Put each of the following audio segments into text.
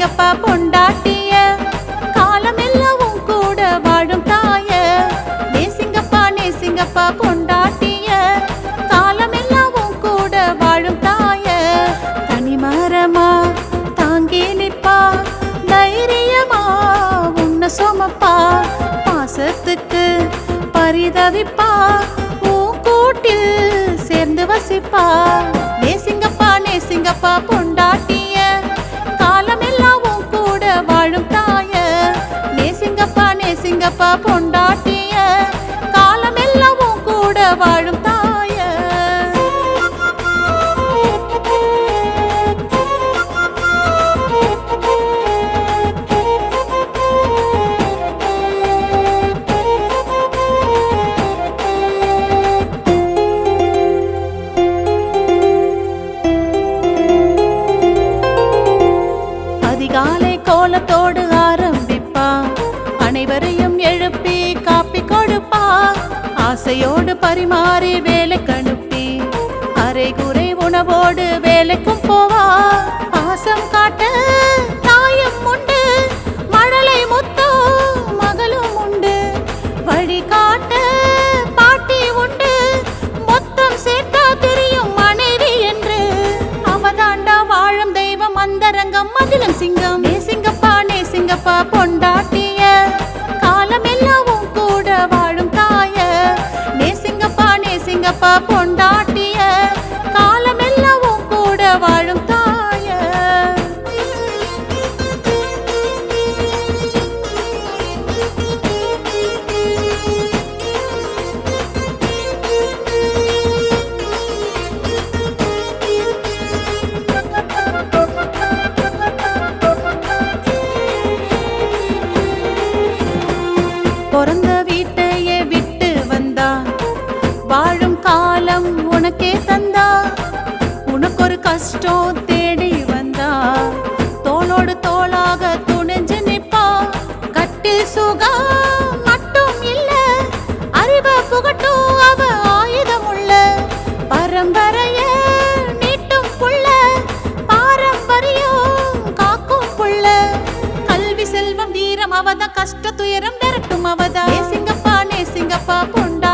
நேசிங்கப்பா பொண்டாட்டிய காலமெல்லாம் உன் கூட வாழும் தாய. நேசிங்கப்பா நேசிங்கப்பா பொண்டாட்டிய காலமெல்லாம் உன் கூட வாழும் தாய. தனிமரமா தாங்கி நிப்பா தைரியமா உன்னை சுமப்பா. பாசத்துக்கு பரிதவிப்பா உன் கூட்டில் சேர்ந்து வசிப்பா. நேசிங்கப்பா நேசிங்கப்பா பொண்டாட்டிய பொண்டாட்டிய காலமெல்லாம் கூட வாழும் ஆசையோடு பரிமாறி வேலைக்கு அனுப்பி அரைகுறை உணவோடு வேலைக்கும் போவா. பாசம் காட்ட தாயும் உண்டு மழலை முத்தோ மகளும் உண்டு. வழி காட்ட பாட்டி உண்டு மொத்தம் சேர்த்தா தெரியும் மனைவி என்று. அவதாண்டா வாழும் தெய்வம் அந்தரங்கம் மதிலம் சிங்கம். சிங்கப்பா நே சிங்கப்பா பொண்டா வாழும் காலம் உனக்கே தந்தா. உனக்கு ஒரு கஷ்டம் தேடி வந்தா. தோளோடு தோளாக துணிஞ்சு நிப்பா. கட்டில் சுகா மட்டும் இல்ல அறிவ புகட்டும் அவ ஆயுதம் உள்ள பரம்பரைய நீட்டும் புள்ள பாரம்பரியம் காக்கும் புள்ள. கல்வி செல்வம் வீரம் அவதான் கஷ்ட துயரம் விரட்டும் அவதா நேசிங்கப்பா நேசிங்கப்பா பொண்டாட்டிய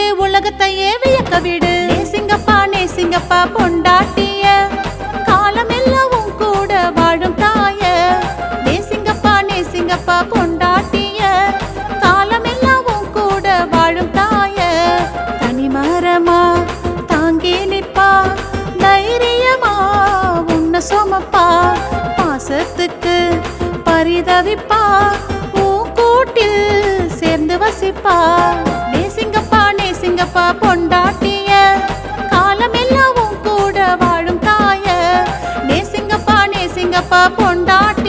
வாழ்ந்து விடு. உலகத்தையே வியக்க விடு நேசிங்கப்பா நேசிங்கப்பா பொண்டாட்டிய. காலம் எல்லாம் கூட வாழும் தாய. நேசிங்கப்பா நேசிங்கப்பா பொண்டாட்டிய. காலம் எல்லாம் கூட வாழும் தாய. தனிமரமா தாங்கி நிப்பா தைரியமா உன்னை சுமப்பா. பாசத்துக்கு பரிதவிப்பா பூ கூட்டில் சேர்ந்து வசிப்பா. எங்கப்பா பொண்டாட்டிய காலமெல்லாம் கூட வாழும் தாய. நேசிங்கப்பா நேசிங்கப்பா பொண்டாட்டி